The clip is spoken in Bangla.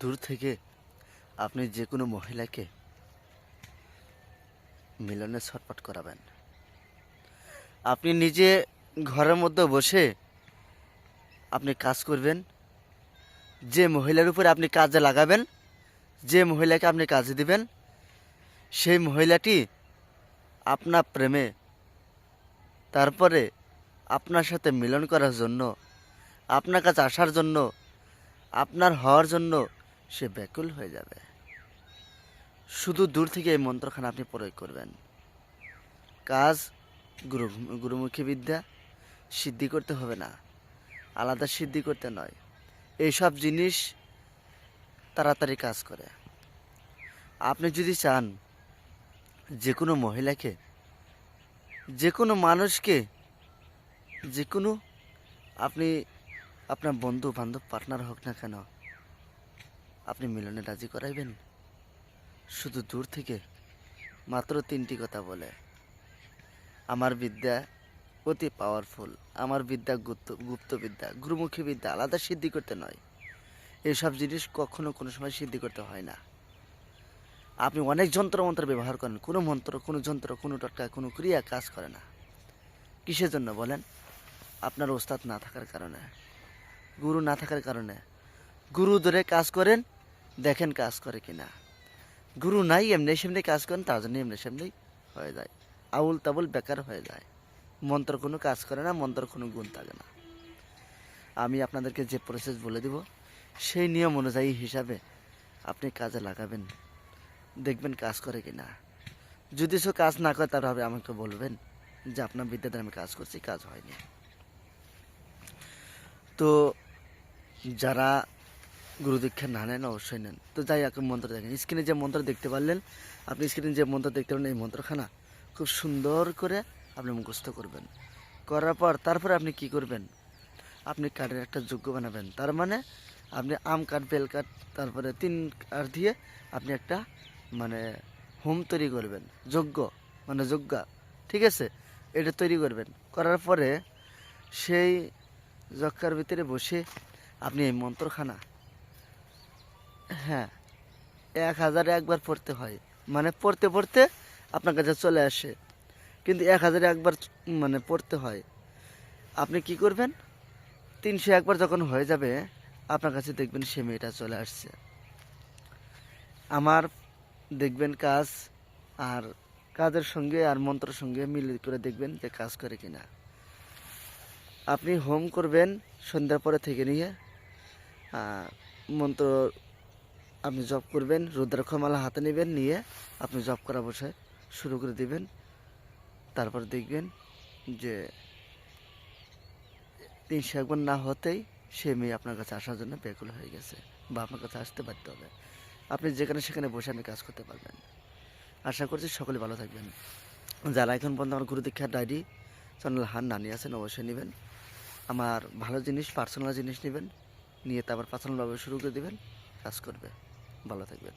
দূর থেকে আপনি যে কোনো মহিলাকে মিলনে ছটপট করাবেন। আপনি নিজে ঘরের মধ্যে বসে আপনি কাজ করবেন। যে মহিলার উপরে আপনি কাজে লাগাবেন, যে মহিলাকে আপনি কাজে দিবেন, সেই মহিলাটি আপনার প্রেমে, তারপরে আপনার সাথে মিলন করার জন্য, আপনার কাছে আসার জন্য, আপনার হওয়ার জন্য সে ব্যাকুল হয়ে যাবে। শুধু দূর থেকে এই মন্ত্রখানা আপনি প্রয়োগ করবেন। কাজ, গুরু, গুরুমুখী বিদ্যা সিদ্ধি করতে হবে না। আলাদা সিদ্ধি করতে নয়। এইসব জিনিস তাড়াতাড়ি কাজ করে। আপনি যদি চান যে কোনো মহিলাকে, যে কোনো মানুষকে, যে কোনো আপনি আপনার বন্ধু বান্ধব পার্টনার হোক না কেন আপনি মিলনে রাজি করাইবেন? শুধু দূর থেকে মাত্র তিনটি কথা বলে। আমার বিদ্যা অতি পাওয়ারফুল আমার বিদ্যা গুপ্ত গুপ্ত বিদ্যা, গুরুমুখী বিদ্যা, আলাদা সিদ্ধি করতে নয়। এসব জিনিস কখনো কোনো সময় সিদ্ধি করতে হয় না। আপনি অনেক যন্ত্র মন্ত্র ব্যবহার করেন, কোনো মন্ত্র, কোনো যন্ত্র, কোনো টটকা, কোনো ক্রিয়া কাজ করে না। কিসের জন্য বলেন? আপনার ওস্তাদ না থাকার কারণে। গুরু না থাকার কারণে। গুরু ধরে কাজ করেন দেখেন কাজ করে কিনা। গুরু নাই, এমনি সেমনি কাজ করেন, তার জন্য এমনি সেমনি হয়ে যায়। আউল তাবুল বেকার হয়ে যায়। মন্ত্র কোনো কাজ করে না, মন্ত্র কোনো গুণ থাকে না। আমি আপনাদেরকে যে প্রসেস বলে দিব, সেই নিয়ম অনুযায়ী হিসাবে আপনি কাজে লাগাবেন। দেখবেন কাজ করে কি না যদি সে কাজ না করে, তাহলে আমাকে বলবেন যে আপনার বিদ্যাতে আমি কাজ করছি, কাজ হয়নি। তো যারা গুরু দীক্ষা না নেন, অবশ্যই নেন। তো যাই হোক, মন্ত্র দেখেন। স্ক্রিনে যে মন্ত্র দেখতে পারলেন, আপনি স্ক্রিনে যে মন্ত্র দেখতে পারলেন, এই মন্ত্রখানা খুব সুন্দর করে আপনি মুখস্থ করবেন। করার পর তারপরে আপনি কি করবেন? আপনি কাঠের একটা যোগ্য বানাবেন। তার মানে আপনি আম কাঠ, বেল কাঠ, তারপরে তিন কাঠ দিয়ে আপনি একটা মানে হোম তৈরি করবেন। যজ্ঞ মানে যজ্ঞা, ঠিক আছে? এটা তৈরি করবেন। করার পরে সেই যজ্ঞার ভিতরে বসে আপনি এই মন্ত্রখানা হ্যাঁ এক হাজারে একবার পড়তে হয়। মানে পড়তে পড়তে আপনার কাছে চলে আসে। কিন্তু এক হাজারে একবার মানে পড়তে হয়। আপনি কি করবেন? তিনশো একবার যখন হয়ে যাবে, আপনার কাছে দেখবেন সে মেয়েটা চলে আসছে। আমার দেখবেন কাজ আর কাজের সঙ্গে আর মন্ত্রের সঙ্গে মিলিত করে দেখবেন যে কাজ করে কিনা। আপনি হোম করবেন, সন্ধ্যার পরে থেকে নিয়ে মন্ত্র আপনি জব করবেন, রুদ্রাক্ষমালা হাতে নেবেন, নিয়ে আপনি জব করা বসে শুরু করে দিবেন। তারপর দেখবেন যে তিনশো একবার না হতেই সে মেয়ে আপনার কাছে আসার জন্য ব্যাকুল হয়ে গেছে বা আপনার কাছে আসতে বাধ্য হবে। আপনি যেখানে সেখানে বসে আপনি কাজ করতে পারবেন। আশা করছি সকলে ভালো থাকবেন। যারা এখন পর্যন্ত আমার গুরু দীক্ষার ডায়েরি চ্যানেল হান নানি আছেন অবশ্যই নেবেন। আমার ভালো জিনিস পার্সোনাল জিনিস নেবেন। নিয়ে তারপর পার্সোনালভাবে শুরু করে দেবেন। কাজ করবে। ভালো থাকবেন।